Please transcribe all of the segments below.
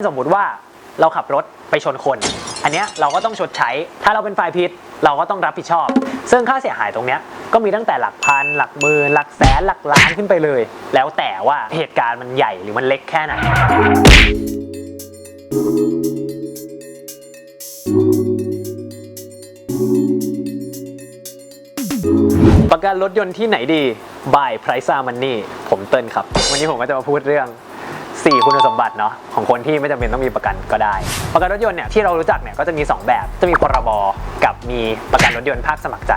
สมมุติว่าเราขับรถไปชนคน อันเนี้ยเราก็ต้องชดใช้ ถ้าเราเป็นฝ่ายผิดเราก็ต้องรับผิดชอบ ซึ่งค่าเสียหายตรงเนี้ยก็มีตั้งแต่หลักพัน หลักหมื่นหลักแสนหลักล้านขึ้นไปเลย แล้วแต่ว่าเหตุการณ์มันใหญ่หรือมันเล็กแค่ไหนประกันรถยนต์ที่ไหนดี by Price Money ผมเติ้ลครับ วันนี้ผมก็จะมาพูดเรื่อง 4 คุณสมบัติเนาะของคนที่ไม่จำเป็นต้องมีประกันก็ได้ ประกันรถยนต์เนี่ยที่เรารู้จักเนี่ยก็จะมี 2 แบบ จะมีพรบกับมีประกันรถยนต์ภาคสมัครใจ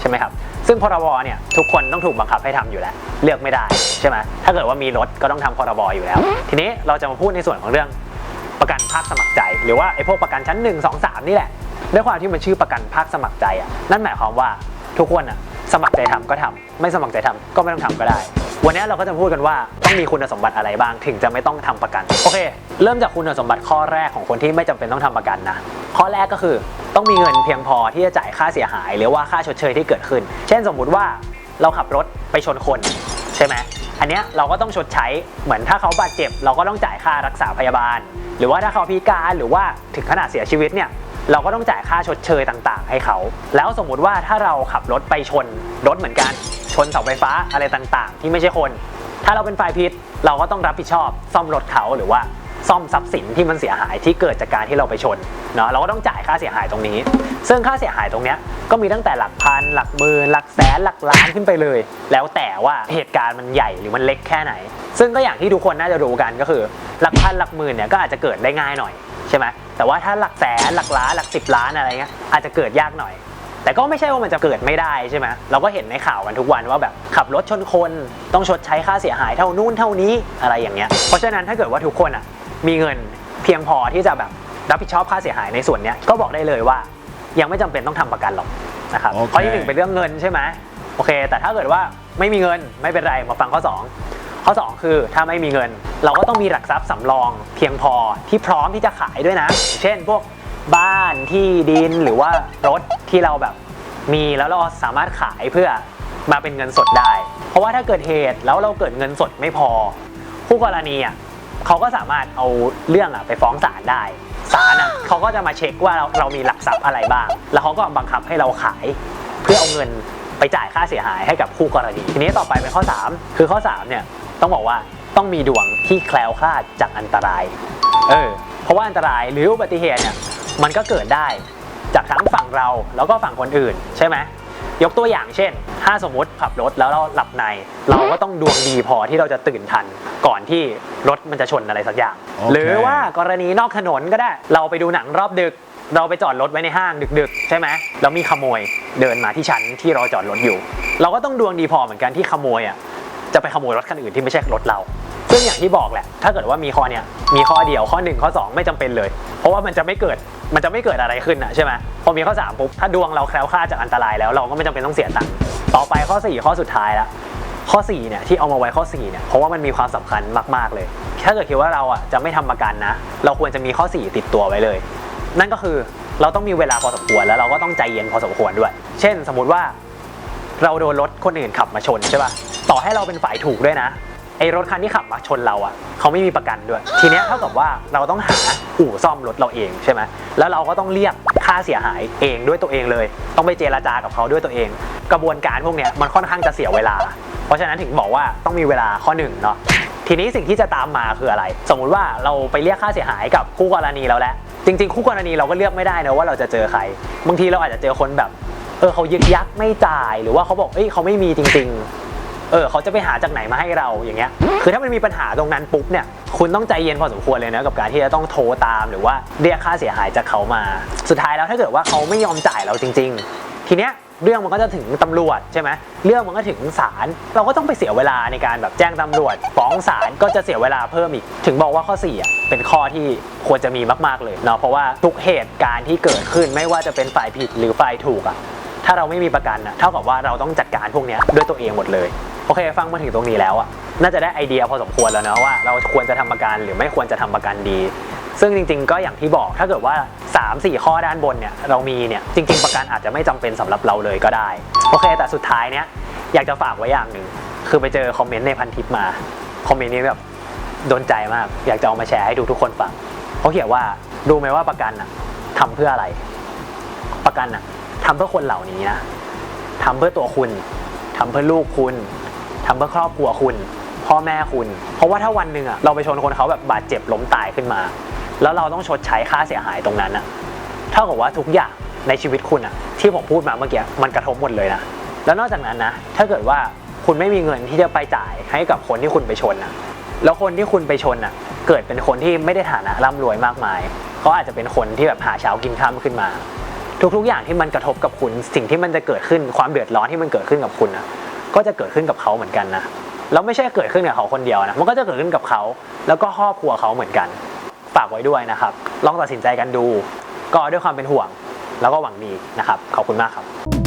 ใช่ไหมครับซึ่งพรบเนี่ยทุกคนต้องถูกบังคับให้ทำอยู่แล้ว เลือกไม่ได้ใช่ไหมถ้าเกิดว่ามีรถก็ต้องทำพรบอยู่แล้ว ทีนี้เราจะมาพูดในส่วนของเรื่องประกันภาคสมัครใจ หรือว่าไอ้พวกประกันชั้น 1 2 3 นี่แหละด้วยความที่มันชื่อประกันภาคสมัครใจอะนั่นหมายความว่าทุกคนอะสมัครใจทำก็ทำไม่สมัครใจทำก็ไม่ต้องทำก็ได้ วันนี้เราก็จะพูดกันว่าต้องมีคุณสมบัติอะไรบ้างถึงจะไม่ต้องทำประกัน โอเค เริ่มจากคุณสมบัติข้อแรกของคนที่ไม่จำเป็นต้องทำประกันนะ ข้อแรกก็คือต้องมีเงินเพียงพอที่จะจ่ายค่าเสียหาย หรือว่าค่าชดเชยที่เกิดขึ้น เช่นสมมุติว่าเราขับรถไปชนคนใช่ไหมอันเนี้ยเราก็ต้องชดใช้เหมือนถ้าเขาบาดเจ็บ เราก็ต้องจ่ายค่ารักษาพยาบาล หรือว่าถ้าเขาพิการหรือว่าถึงขนาดเสียชีวิตเนี่ยเราก็ต้องจ่ายค่าชดเชยต่างๆ ให้เขา แล้วสมมุติว่าถ้าเราขับรถไปชนรถเหมือนกัน ชนเสาไฟฟ้าอะไรต่างๆ ที่ไม่ใช่คน ถ้าเราเป็นฝ่ายผิดเราก็ต้องรับผิดชอบ ซ่อมรถเขาหรือว่าซ่อมทรัพย์สินที่มันเสียหายที่เกิดจากการที่เราไปชนเนาะเราก็ต้องจ่ายค่าเสียหายตรงนี้ ซึ่งค่าเสียหายตรงเนี้ยก็มีตั้งแต่หลักพันหลักหมื่นหลักแสนหลักล้านขึ้นไปเลย แล้วแต่ว่าเหตุการณ์มันใหญ่หรือมันเล็กแค่ไหน ซึ่งก็อย่างที่ทุกคนน่าจะรู้กันก็คือ หลักพันหลักหมื่นเนี่ยก็อาจจะเกิดได้ง่ายหน่อยใช่ไหมแต่ว่าถ้าหลักแสนหลักล้านหลักสิบล้านอะไรเงี้ยอาจจะเกิดยากหน่อย แต่ก็ไม่ใช่ว่ามันจะเกิดไม่ได้ใช่ไหมเราก็เห็นในข่าวกันทุกวันว่าแบบขับรถชนคนต้องชดใช้ค่าเสียหายเท่านู่นเท่านี้อะไรอย่างเงี้ยเพราะฉะนั้นถ้าเกิดว่าทุกคนอะมีเงินเพียงพอที่จะแบบรับผิดชอบค่าเสียหายในส่วนเนี้ยก็บอกได้เลยว่า ยังไม่จำเป็นต้องทำประกันหรอกนะครับโอเค ข้อที่หนึ่งเป็นเรื่องเงินใช่ไหมโอเค แต่ถ้าเกิดว่าไม่มีเงินไม่เป็นไรมาฟังข้อสองข้อสองคือถ้าไม่มีเงิน เราก็ต้องมีหลักทรัพย์สำรอง เพียงพอที่พร้อมที่จะขายด้วยนะ เช่นพวกบ้านที่ดินหรือว่ารถ ที่เราแบบมีแล้วเราสามารถขายเพื่อมาเป็นเงินสดได้ เพราะว่าถ้าเกิดเหตุแล้วเราเกิดเงินสดไม่พอผู้กรณีอะเขาก็สามารถเอาเรื่องอะไปฟ้องศาลได้ศาลอะเขาก็จะมาเช็คว่าเราเรามีหลักทรัพย์อะไรบ้าง แล้วเขาก็บังคับให้เราขาย เพื่อเอาเงินไปจ่ายค่าเสียหายให้กับคู่กรณี ทีนี้ต่อไปเป็นข้อ 3 คือข้อ3เนี่ยต้องบอกว่าต้องมีดวงที่แคล้วคลาดจากอันตราย เออ เพราะว่าอันตรายหรืออุบัติเหตุเนี่ยมันก็เกิดได้ จากทั้งฝั่งเราแล้วก็ฝั่งคนอื่นใช่ไหมยกตัวอย่างเช่น ถ้าสมมติขับรถแล้วเราหลับใน เราก็ต้องดวงดีพอที่เราจะตื่นทัน ก่อนที่รถมันจะชนอะไรสักอย่างโอเคหรือว่ากรณีนอกถนนก็ได้ เราไปดูหนังรอบดึก เราไปจอดรถไว้ในห้างดึก ๆ ใช่ไหมแล้วมีขโมยเดินมาที่ชั้นที่เราจอดรถอยู่ เราก็ต้องดวงดีพอเหมือนกันที่ขโมยอะจะไปขโมยรถคันอื่นที่ไม่ใช่รถเราซึ่ง อย่างที่บอกแหละ ถ้าเกิดว่ามีข้อเนี้ยมีข้อเดียวข้อ 1 ข้อ 2 ไม่จำเป็นเลย เพราะว่ามันจะไม่เกิดมันจะไม่เกิดอะไรขึ้นอะใช่ไหมพอมีข้อ3ปุ๊บถ้าดวงเราแคล้วคลาดจากอันตรายแล้วเราก็ไม่จำเป็นต้องเสียตังค์ต่อไปข้อ 4 ข้อสุดท้ายละข้อ4เนี่ยที่เอามาไว้ข้อ4เนี่ยเพราะว่ามันมีความสำคัญมากๆเลย ถ้าเกิดคิดว่าเราอะจะไม่ทำประกันนะ เราควรจะมีข้อ 4 ติดตัวไว้เลย นั่นก็คือเราต้องมีเวลาพอสมควรแล้วเราก็ต้องใจเย็นพอสมควรด้วย เช่น สมมุติว่าเราโดนรถคนอื่นขับมาชนใช่ป่ะต่อให้เราเป็นฝ่ายถูกด้วยนะ ไอ้รถคันที่ขับมาชนเราอะเขาไม่มีประกันด้วย ทีเนี้ยเท่ากับว่าเราต้องหาอู่ซ่อมรถเราเองใช่ไหมแล้วเราก็ต้องเรียกค่าเสียหายเองด้วยตัวเองเลย ต้องไปเจราจากับเขาด้วยตัวเอง กระบวนการพวกเนี้ยมันค่อนข้างจะเสียเวลา เพราะฉะนั้นถึงบอกว่าต้องมีเวลาข้อหนึ่งเนาะทีนี้สิ่งที่จะตามมาคืออะไร สมมุติว่าเราไปเรียกค่าเสียหายกับคู่กรณีเราแล้วจริง ๆ คู่กรณีเราก็เลือกไม่ได้นะว่าเราจะเจอใคร บางทีเราอาจจะเจอคนแบบ เออเขายึกยักไม่จ่าย หรือว่าเขาบอกเอ้ยเขาไม่มีจริง ๆ เออเขาจะไปหาจากไหนมาให้เราอย่างเงี้ยคือถ้ามันมีปัญหาตรงนั้นปุ๊บเนี่ยคุณต้องใจเย็นพอสมควรเลยนะกับการที่จะต้องโทรตามหรือว่าเรียกค่าเสียหายจากเขามา สุดท้ายแล้วถ้าเกิดว่าเขาไม่ยอมจ่ายเราจริง ๆ ทีเนี้ยเรื่องมันก็จะถึงตำรวจใช่ไหมเรื่องมันก็ถึงศาลเราก็ต้องไปเสียเวลาในการแบบแจ้งตำรวจฟ้องศาลก็จะเสียเวลาเพิ่มอีก ถึงบอกว่าข้อ4อะเป็นข้อที่ควรจะมีมากๆเลยเนาะเพราะว่าทุกเหตุการณ์ที่เกิดขึ้นไม่ว่าจะเป็นฝ่ายผิดหรือฝ่ายถูกอะถ้าเราไม่มีประกันนะเท่ากับว่าเราต้องจัดการพวกเนี้ยด้วยตัวเองหมดเลย โอเคฟังมาถึงตรงนี้แล้วอะน่าจะได้ไอเดียพอสมควรแล้วนะว่า เราควรจะทำประกันหรือไม่ควรจะทำประกันดี ซึ่งจริง ๆ ก็อย่างที่บอกถ้าเกิดว่า 3-4 ข้อด้านบนเนี่ยเรามีเนี่ยจริง ๆ ประกันอาจจะไม่จำเป็นสำหรับเราเลยก็ได้ โอเค แต่สุดท้ายเนี้ยอยากจะฝากไว้อย่างหนึ่งคือไปเจอคอมเมนต์ในพันทิปมาคอมเมนต์นี้แบบโดนใจมากอยากจะเอามาแชร์ให้ดูทุกคนฟังเขาเขียนว่ารู้ไหมว่าประกันอะทำเพื่ออะไร ประกันอะทำเพื่อคนเหล่านี้นะทำเพื่อตัวคุณทำเพื่อลูกคุณ ทำเพื่อครอบครัวคุณ พ่อแม่คุณ เพราะว่าถ้าวันหนึ่งอะเราไปชนคนเขาแบบบาดเจ็บล้มตายขึ้นมา แล้วเราต้องชดใช้ค่าเสียหายตรงนั้นอะเท่ากับว่าทุกอย่างในชีวิตคุณอะที่ผมพูดมาเมื่อกี้มันกระทบหมดเลยนะแล้วนอกจากนั้นนะ ถ้าเกิดว่าคุณไม่มีเงินที่จะไปจ่ายให้กับคนที่คุณไปชนนะแล้วคนที่คุณไปชนนะเกิดเป็นคนที่ไม่ได้ฐานะร่ำรวยมากมายเขาอาจจะเป็นคนที่แบบหาเช้ากินค่ำขึ้นมา ทุกๆอย่างที่มันกระทบกับคุณ สิ่งที่มันจะเกิดขึ้นความเดือดร้อนที่มันเกิดขึ้นกับคุณนะ ก็จะเกิดขึ้นกับเขาเหมือนกันนะแล้วไม่ใช่เกิดขึ้นกับเขาคนเดียวนะมันก็จะเกิดขึ้นกับเขา แล้วก็ครอบครัวเขาเหมือนกันฝากไว้ด้วยนะครับ ลองตัดสินใจกันดู ก็ด้วยความเป็นห่วง แล้วก็หวังดีนะครับ ขอบคุณมากครับ